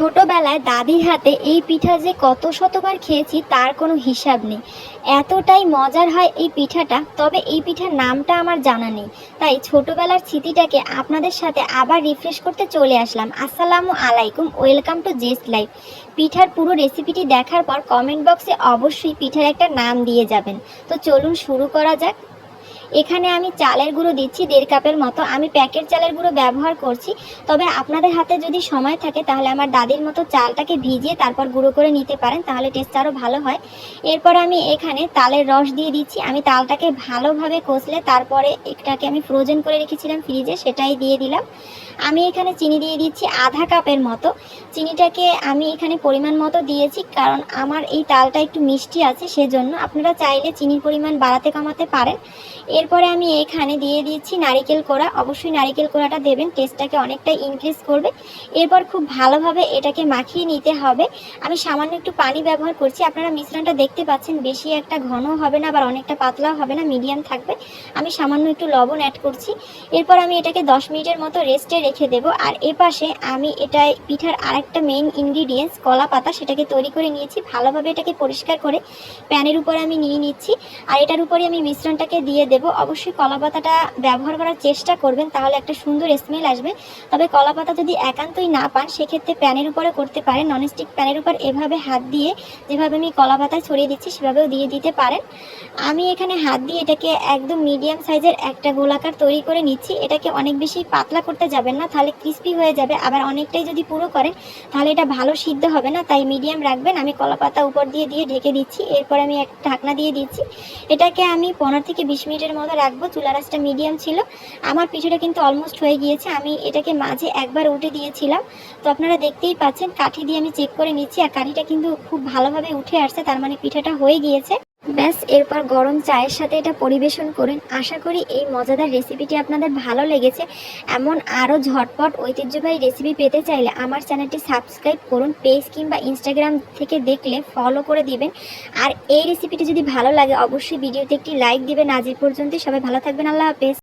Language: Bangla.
ছোটবেলায় দাদির হাতে এই পিঠা যে কত শতবার খেয়েছি, তার কোনো হিসাব নেই। এতটাই মজার হয় এই পিঠাটা, তবে এই পিঠার নামটা আমার জানা নেই। তাই ছোটবেলার স্মৃতিটাকে আপনাদের সাথে আবার রিফ্রেশ করতে চলে আসলাম। আসসালামু আলাইকুম, ওয়েলকাম টু জেস্ট লাইফ পিঠার পুরো রেসিপিটি দেখার পর কমেন্ট বক্সে অবশ্যই পিঠার একটা নাম দিয়ে যাবেন। তো চলুন শুরু করা যাক। এখানে আমি চালের গুঁড়ো দিচ্ছি, দেড় কাপের মতো। আমি প্যাকেট চালের গুঁড়ো ব্যবহার করছি। তবে আপনাদের হাতে যদি সময় থাকে, তাহলে আমার দাদির মতো চালটাকে ভিজিয়ে তারপর গুঁড়ো করে নিতে পারেন, তাহলে টেস্ট আরও ভালো হয়। এরপর আমি এখানে তালের রস দিয়ে দিচ্ছি। আমি তালটাকে ভালোভাবে কষলে তারপরে এটাকে আমি ফ্রোজেন করে রেখেছিলাম ফ্রিজে সেটাই দিয়ে দিলাম। আমি এখানে চিনি দিয়ে দিচ্ছি আধা কাপের মতো। চিনিটাকে আমি এখানে পরিমাণ মতো দিয়েছি, কারণ আমার এই তালটা একটু মিষ্টি আছে, সেজন্য আপনারা চাইলে চিনির পরিমাণ বাড়াতে কমাতে পারেন। এরপরে আমি এখানে দিয়ে দিচ্ছি নারিকেল কোড়া। অবশ্যই নারিকেল কোড়াটা দেবেন, টেস্টটাকে অনেকটাই ইনক্রিজ করবে। এরপর খুব ভালোভাবে এটাকে মাখিয়ে নিতে হবে। আমি সামান্য একটু পানি ব্যবহার করছি। আপনারা মিশ্রণটা দেখতে পাচ্ছেন, বেশি একটা ঘন হবে না, আবার অনেকটা পাতলাও হবে না মিডিয়াম থাকবে। আমি সামান্য একটু লবণ অ্যাড করছি। এরপর আমি এটাকে দশ মিনিটের মতো রেস্টে রেখে দেব। আর এপাশে আমি এটা পিঠার আরেকটা মেইন ইনগ্রিডিয়েন্টস কলা পাতা, সেটাকে তৈরি করে নিয়েছি। ভালোভাবে এটাকে পরিষ্কার করে প্যানের উপরে আমি নিয়ে নিচ্ছি। আর এটার উপরে আমি মিশ্রণটাকে দিয়ে দেব। অবশ্যই কলা পাতাটা ব্যবহার করার চেষ্টা করবেন, তাহলে একটা সুন্দর স্মেল আসবে। তবে কলা পাতা যদি একান্তই না পান, সেক্ষেত্রে প্যানের উপরে করতে পারেন। ননস্টিক প্যানের উপর এভাবে হাত দিয়ে, যেভাবে আমি কলা পাতায় ছড়িয়ে দিচ্ছি, সেভাবেও দিয়ে দিতে পারেন। আমি এখানে হাত দিয়ে এটাকে একদম মিডিয়াম সাইজের একটা গোলাকার তৈরি করে নিচ্ছি। এটাকে অনেক বেশি পাতলা করতে যাবেন না, তাহলে ক্রিস্পি হয়ে যাবে। আবার অনেকটাই যদি পুরো করেন, তাহলে এটা ভালো সিদ্ধ হবে না, তাই মিডিয়াম রাখবেন। আমি কলা পাতা উপর দিয়ে দিয়ে ঢেকে দিচ্ছি। এরপর আমি এক ঢাকনা দিয়ে দিচ্ছি। এটাকে আমি পনেরো থেকে বিশ মিনিটের মতো রাখব চুলা রাসটা মিডিয়াম ছিল। আমার পিঠেটা কিন্তু অলমোস্ট হয়ে গিয়েছে, আমি এটাকে মাঝে একবার উঠে দিয়েছিলাম। তো আপনারা দেখতেই পাচ্ছেন, কাঠি দিয়ে আমি চেক করে নিচ্ছি, আর কাঠিটা কিন্তু খুব ভালোভাবে উঠে আসছে, তার মানে পিঠাটা হয়ে গিয়েছে। ব্যাস, এরপর গরম চায়ের সাথে এটা পরিবেশন করুন। আশা করি এই মজাদার রেসিপিটি আপনাদের ভালো লেগেছে। এমন আরও ঝটপট ঐতিহ্যবাহী রেসিপি পেতে চাইলে আমার চ্যানেলটি সাবস্ক্রাইব করুন পেজ কিংবা ইনস্টাগ্রাম থেকে দেখলে ফলো করে দিবেন। আর এই রেসিপিটি যদি ভালো লাগে, অবশ্যই ভিডিওতে একটি লাইক দিবেন। আজ পর্যন্ত সবাই ভালো থাকবেন। আল্লাহ হাফেজ।